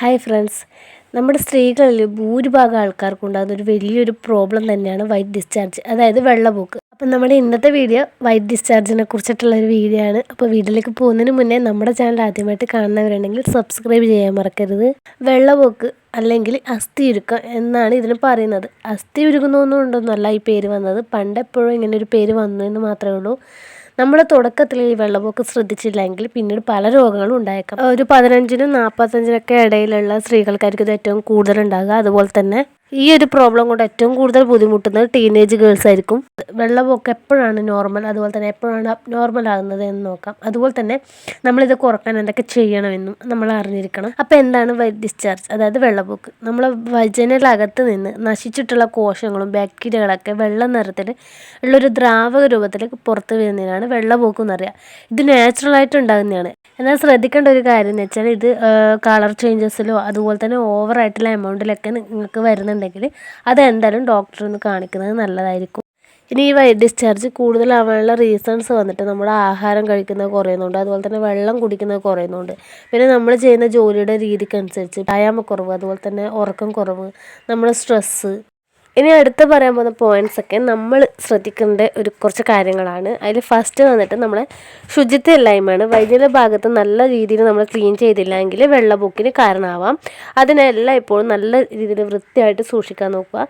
Hi friends നമ്മുടെ സ്ത്രീകളിൽ ഭൂരിഭാഗം ആൾക്കാർക്കും ഉണ്ടാകുന്ന ഒരു വലിയൊരു പ്രോബ്ലം തന്നെയാണ് വൈറ്റ് ഡിസ്ചാർജ് അതായത് വെള്ളപോക്ക്. അപ്പം നമ്മുടെ ഇന്നത്തെ വീഡിയോ വൈറ്റ് ഡിസ്ചാർജിനെ കുറിച്ചിട്ടുള്ള ഒരു വീഡിയോ ആണ്. അപ്പോൾ വീഡിയോയിലേക്ക് പോകുന്നതിന് മുന്നേ നമ്മുടെ ചാനൽ ആദ്യമായിട്ട് കാണുന്നവരുണ്ടെങ്കിൽ സബ്സ്ക്രൈബ് ചെയ്യാൻ മറക്കരുത്. വെള്ളപോക്ക് അല്ലെങ്കിൽ അസ്ഥി ഉരുക്കം എന്നാണ് ഇതിന് പറയുന്നത്. അസ്ഥി ഉരുക്കുന്നൊന്നും ഉണ്ടോന്നല്ല ഈ പേര് വന്നത്. പണ്ടെപ്പോഴും ഇങ്ങനെ ഒരു പേര് വന്നു എന്ന് മാത്രമേ ഉള്ളൂ. നമ്മൾ തുടക്കത്തിൽ ഈ വെള്ളപ്പൊക്കം ശ്രദ്ധിച്ചില്ലെങ്കിൽ പിന്നീട് പല രോഗങ്ങളും ഉണ്ടായേക്കാം. ഒരു പതിനഞ്ചിനും നാൽപ്പത്തഞ്ചിനൊക്കെ ഇടയിലുള്ള സ്ത്രീകൾക്കായിരിക്കും ഇത് ഏറ്റവും കൂടുതൽ ഉണ്ടാകുക അതുപോലെ തന്നെ ഈ ഒരു പ്രോബ്ലം കൊണ്ട് ഏറ്റവും കൂടുതൽ ബുദ്ധിമുട്ടുന്നത് ടീനേജ് ഗേൾസ് ആയിരിക്കും. വെള്ളമൊക്കെ എപ്പോഴാണ് നോർമൽ അതുപോലെ തന്നെ എപ്പോഴാണ് നോർമൽ ആകുന്നത് എന്ന് നോക്കാം. അതുപോലെ തന്നെ നമ്മളിത് കുറയ്ക്കാൻ എന്തൊക്കെ ചെയ്യണമെന്നും നമ്മൾ അറിഞ്ഞിരിക്കണം. അപ്പോൾ എന്താണ് ഡിസ്ചാർജ് അതായത് വെള്ളപ്പൊക്ക് നമ്മൾ വജനലകത്ത് നിന്ന് നശിച്ചിട്ടുള്ള കോശങ്ങളും ബാക്ടീരിയകളൊക്കെ വെള്ള നിറത്തിൽ ഉള്ളൊരു ദ്രാവക രൂപത്തിൽ പുറത്ത് വരുന്നതിനാണ് എന്ന് എന്നറിയുക ഇത് നാച്ചുറലായിട്ട് ഉണ്ടാകുന്നതാണ്. എന്നാൽ ശ്രദ്ധിക്കേണ്ട ഒരു കാര്യം എന്ന് വെച്ചാൽ ഇത് കളർ ചേഞ്ചസിലോ അതുപോലെ തന്നെ ഓവറായിട്ടുള്ള എമൗണ്ടിലൊക്കെ നിങ്ങൾക്ക് വരുന്നുണ്ടെങ്കിൽ അത് എന്തായാലും ഡോക്ടറെ ഒന്ന് കാണിക്കുന്നത് നല്ലതായിരിക്കും. ഇനി ഈ വൈറ്റ് ഡിസ്ചാർജ് കൂടുതലാവാനുള്ള റീസൺസ് വന്നിട്ട് നമ്മുടെ ആഹാരം കഴിക്കുന്നത് കുറയുന്നുണ്ട്. അതുപോലെ തന്നെ വെള്ളം കുടിക്കുന്നത് കുറയുന്നുണ്ട്. പിന്നെ നമ്മൾ ചെയ്യുന്ന ജോലിയുടെ രീതിക്കനുസരിച്ച് വ്യായാമക്കുറവ് അതുപോലെ തന്നെ ഉറക്കം കുറവ് നമ്മുടെ സ്ട്രെസ്സ് ഇനി അടുത്ത് പറയാൻ പോകുന്ന പോയിന്റ്സ് ഒക്കെ നമ്മൾ ശ്രദ്ധിക്കേണ്ട ഒരു കുറച്ച് കാര്യങ്ങളാണ്. അതിൽ ഫസ്റ്റ് വന്നിട്ട് നമ്മളെ ശുചിത്വ ഇല്ലായ്മയാണ്. വൈദ്യുത ഭാഗത്ത് നല്ല രീതിയിൽ നമ്മൾ ക്ലീൻ ചെയ്തില്ലെങ്കിൽ വെള്ളപൊക്കിന് കാരണമാവാം. അതിനെല്ലാം ഇപ്പോഴും നല്ല രീതിയിൽ വൃത്തിയായിട്ട് സൂക്ഷിക്കാൻ നോക്കുക.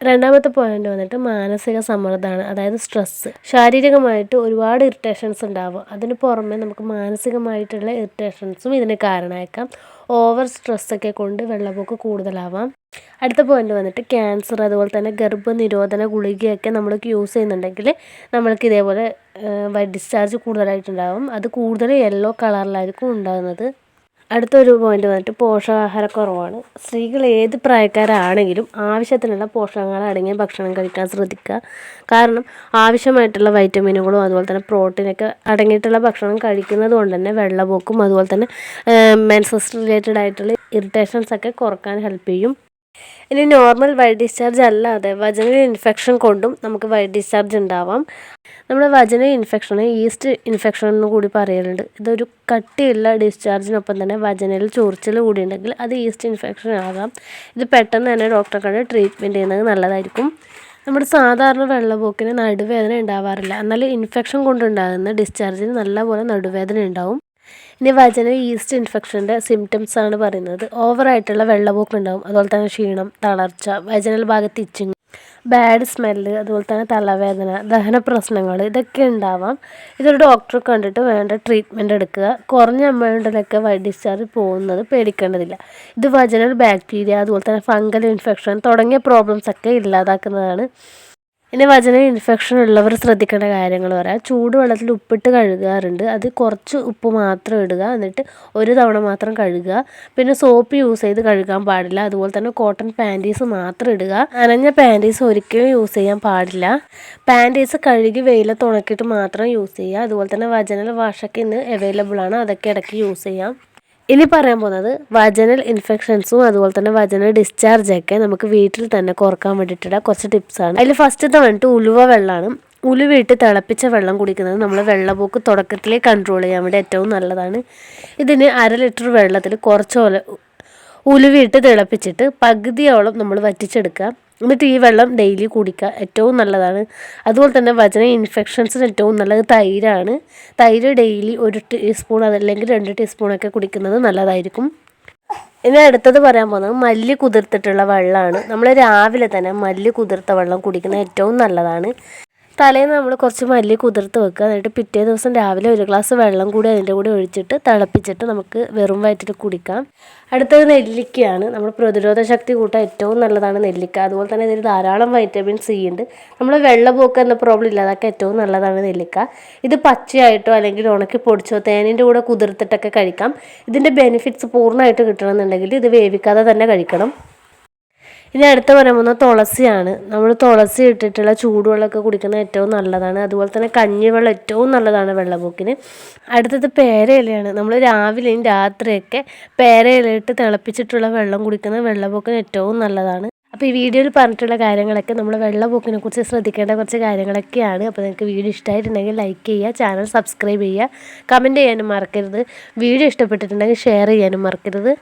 രണ്ടാമത്തെ പോയിന്റ് വന്നിട്ട് മാനസിക സമ്മർദ്ദമാണ് അതായത് സ്ട്രെസ്സ് ശാരീരികമായിട്ട് ഒരുപാട് ഇറിറ്റേഷൻസ് ഉണ്ടാവും. അതിന് പുറമെ നമുക്ക് മാനസികമായിട്ടുള്ള ഇറിറ്റേഷൻസും ഇതിന് കാരണമായേക്കാം. ഓവർ സ്ട്രെസ്സൊക്കെ കൊണ്ട് വെള്ളപ്പൊക്ക് കൂടുതലാവാം. അടുത്ത പോയിന്റ് വന്നിട്ട് ക്യാൻസർ അതുപോലെ തന്നെ ഗർഭനിരോധന ഗുളികയൊക്കെ നമ്മൾക്ക് യൂസ് ചെയ്യുന്നുണ്ടെങ്കിൽ നമ്മൾക്ക് ഇതേപോലെ ഡിസ്ചാർജ് കൂടുതലായിട്ടുണ്ടാവും. അത് കൂടുതൽ യെല്ലോ കളറിലായിരിക്കും ഉണ്ടാകുന്നത്. അടുത്തൊരു പോയിന്റ് വന്നിട്ട് പോഷകാഹാരക്കുറവാണ് സ്ത്രീകൾ ഏത് പ്രായക്കാരാണെങ്കിലും ആവശ്യത്തിനുള്ള പോഷകങ്ങൾ അടങ്ങിയ ഭക്ഷണം കഴിക്കാൻ ശ്രദ്ധിക്കുക. കാരണം ആവശ്യമായിട്ടുള്ള വൈറ്റമിനുകളും അതുപോലെ തന്നെ പ്രോട്ടീനൊക്കെ അടങ്ങിയിട്ടുള്ള ഭക്ഷണം കഴിക്കുന്നത് കൊണ്ട് തന്നെ വെള്ളപോക്കും അതുപോലെ തന്നെ മെൻസസ് റിലേറ്റഡ് ആയിട്ടുള്ള ഇറിറ്റേഷൻസ് ഒക്കെ കുറയ്ക്കാൻ ഹെൽപ്പ് ചെയ്യും. ഇനി നോർമൽ വൈറ്റ് ഡിസ്ചാർജ് അല്ലാതെ വജനൽ ഇൻഫെക്ഷൻ കൊണ്ടും നമുക്ക് വൈറ്റ് ഡിസ്ചാർജ് ഉണ്ടാവാം. നമ്മുടെ വജന ഇൻഫെക്ഷന് ഈസ്റ്റ് ഇൻഫെക്ഷൻ എന്ന് കൂടി പറയലുണ്ട്. ഇതൊരു കട്ടിയുള്ള ഡിസ്ചാർജിനൊപ്പം തന്നെ വജനയിൽ ചൊറിച്ചിൽ കൂടി ഉണ്ടെങ്കിൽ അത് ഈസ്റ്റ് ഇൻഫെക്ഷൻ ആകാം. ഇത് പെട്ടെന്ന് തന്നെ ഡോക്ടറെ കണ്ട് ട്രീറ്റ്മെന്റ് ചെയ്യുന്നത് നല്ലതായിരിക്കും. നമ്മുടെ സാധാരണ വെള്ളപോക്കിന് നടുവേദന ഉണ്ടാവാറില്ല. എന്നാൽ ഇൻഫെക്ഷൻ കൊണ്ടുണ്ടാകുന്ന ഡിസ്ചാർജിന് നല്ലപോലെ നടുവേദന ഉണ്ടാവും. ഇനി വചന ഈസ്റ്റ് ഇൻഫെക്ഷന്റെ സിംറ്റംസ് ആണ് പറയുന്നത്. ഓവറായിട്ടുള്ള വെള്ളപോക്ക് ഉണ്ടാവും. അതുപോലെ തന്നെ ക്ഷീണം തളർച്ച വജനൽ ഭാഗത്ത് ഇച്ചിങ് ബാഡ് സ്മെല്ല് അതുപോലെ തന്നെ തലവേദന ദഹന പ്രശ്നങ്ങൾ ഇതൊക്കെ ഉണ്ടാവാം. ഇതൊരു ഡോക്ടറെ കണ്ടിട്ട് വേണ്ട ട്രീറ്റ്മെന്റ് എടുക്കുക. കുറഞ്ഞ എമൗണ്ടിലൊക്കെ വൈ ഡിസ്ചാർജ് പോകുന്നത് പേടിക്കേണ്ടതില്ല. ഇത് വജനൽ ബാക്ടീരിയ അതുപോലെ തന്നെ ഫംഗൽ ഇൻഫെക്ഷൻ തുടങ്ങിയ പ്രോബ്ലംസ് ഒക്കെ ഇല്ലാതാക്കുന്നതാണ് ഇനി വചന ഇൻഫെക്ഷൻ ഉള്ളവർ ശ്രദ്ധിക്കേണ്ട കാര്യങ്ങൾ പറയാം. ചൂടുവെള്ളത്തിൽ ഉപ്പിട്ട് കഴുകാറുണ്ട്. അത് കുറച്ച് ഉപ്പ് മാത്രം ഇടുക. എന്നിട്ട് ഒരു തവണ മാത്രം കഴുകുക. പിന്നെ സോപ്പ് യൂസ് ചെയ്ത് കഴുകാൻ പാടില്ല. അതുപോലെ തന്നെ കോട്ടൺ പാന്റീസ് മാത്രം ഇടുക. അനഞ്ഞ പാന്റീസ് ഒരിക്കലും യൂസ് ചെയ്യാൻ പാടില്ല. പാന്റീസ് കഴുകി വെയിലത്ത് ഉണക്കിയിട്ട് മാത്രം യൂസ് ചെയ്യുക. അതുപോലെ തന്നെ വചനൽ വാഷൊക്കെ ഇന്ന് അവൈലബിൾ ആണ്. അതൊക്കെ ഇടയ്ക്ക് യൂസ് ചെയ്യാം. ഇനി പറയാൻ പോകുന്നത് വജനൽ ഇൻഫെക്ഷൻസും അതുപോലെ തന്നെ വജനൽ ഡിസ്ചാർജൊക്കെ നമുക്ക് വീട്ടിൽ തന്നെ കുറയ്ക്കാൻ വേണ്ടിയിട്ടുള്ള കുറച്ച് ടിപ്സാണ് അതിൽ ഫസ്റ്റത്തെ വന്നിട്ട് ഉലുവ വെള്ളമാണ്. ഉലുവിട്ട് തിളപ്പിച്ച വെള്ളം കുടിക്കുന്നത് നമ്മൾ വെള്ളപോക്ക് തുടക്കത്തിലേ കൺട്രോൾ ചെയ്യാൻ വേണ്ടി ഏറ്റവും നല്ലതാണ്. ഇതിന് അര ലിറ്റർ വെള്ളത്തിൽ കുറച്ച് ഉലുവിട്ട് തിളപ്പിച്ചിട്ട് പകുതിയോളം നമ്മൾ വറ്റിച്ചെടുക്കുക. എന്നിട്ട് ഈ വെള്ളം ഡെയിലി കുടിക്കുക ഏറ്റവും നല്ലതാണ്. അതുപോലെ തന്നെ വചന ഇൻഫെക്ഷൻസിന് ഏറ്റവും നല്ലത് തൈരാണ്. തൈര് ഡെയിലി ഒരു ടീസ്പൂൺ അതല്ലെങ്കിൽ രണ്ട് ടീസ്പൂണൊക്കെ കുടിക്കുന്നത് നല്ലതായിരിക്കും. ഇനി അടുത്തത് പറയാൻ പോകുന്നത് മല്ലി കുതിർത്തിട്ടുള്ള വെള്ളമാണ്. നമ്മൾ രാവിലെ തന്നെ മല്ലി കുതിർത്ത വെള്ളം കുടിക്കുന്നത് ഏറ്റവും നല്ലതാണ്. തലേന്ന് നമ്മൾ കുറച്ച് മല്ലി കുതിർത്ത് വെക്കുക. എന്നിട്ട് പിറ്റേ ദിവസം രാവിലെ ഒരു ഗ്ലാസ് വെള്ളം കൂടി അതിന്റെ കൂടെ ഒഴിച്ചിട്ട് തിളപ്പിച്ചിട്ട് നമുക്ക് വെറും വയറ്റിൽ കുടിക്കാം. അടുത്തത് നെല്ലിക്കയാണ്. നമ്മൾ പ്രതിരോധ ശക്തി കൂട്ടാൻ ഏറ്റവും നല്ലതാണ് നെല്ലിക്ക. അതുപോലെ തന്നെ ഇതിൽ ധാരാളം വൈറ്റമിൻ സി ഉണ്ട്. നമ്മൾ വെള്ളപോക്ക് എന്ന പ്രോബ്ലം ഇല്ലാതാക്കാൻ ഏറ്റവും നല്ലതാണ് നെല്ലിക്ക. ഇത് പച്ചയായിട്ടോ അല്ലെങ്കിൽ ഉണക്കി പൊടിച്ചോ തേനിന്റെ കൂടെ കുതിർത്തിട്ടൊക്കെ കഴിക്കാം. ഇതിന്റെ ബെനിഫിറ്റ്സ് പൂർണമായിട്ട് കിട്ടണമെന്നുണ്ടെങ്കിൽ ഇത് വേവിക്കാതെ തന്നെ കഴിക്കണം. ഇനി അടുത്ത പറയാൻ പോകുന്ന തുളസിയാണ്. നമ്മൾ തുളസി ഇട്ടിട്ടുള്ള ചൂടുവെള്ളമൊക്കെ കുടിക്കുന്നത് ഏറ്റവും നല്ലതാണ്. അതുപോലെ തന്നെ കഞ്ഞിവെള്ളം ഏറ്റവും നല്ലതാണ് വെള്ളപ്പൊക്കിന് അടുത്തത് പേരയിലയാണ്. നമ്മൾ രാവിലെയും രാത്രിയൊക്കെ പേരയിലയിട്ട് തിളപ്പിച്ചിട്ടുള്ള വെള്ളം കുടിക്കുന്നത് വെള്ളപ്പൊക്കിന് ഏറ്റവും നല്ലതാണ്. അപ്പോൾ ഈ വീഡിയോയിൽ പറഞ്ഞിട്ടുള്ള കാര്യങ്ങളൊക്കെ നമ്മൾ വെള്ളപ്പൊക്കിനെ കുറിച്ച് ശ്രദ്ധിക്കേണ്ട കുറച്ച് കാര്യങ്ങളൊക്കെയാണ്. അപ്പോൾ നിങ്ങൾക്ക് വീഡിയോ ഇഷ്ടമായിട്ടുണ്ടെങ്കിൽ ലൈക്ക് ചെയ്യുക ചാനൽ സബ്സ്ക്രൈബ് ചെയ്യുക. കമന്റ് ചെയ്യാനും മറക്കരുത്. വീഡിയോ ഇഷ്ടപ്പെട്ടിട്ടുണ്ടെങ്കിൽ ഷെയർ ചെയ്യാനും മറക്കരുത്.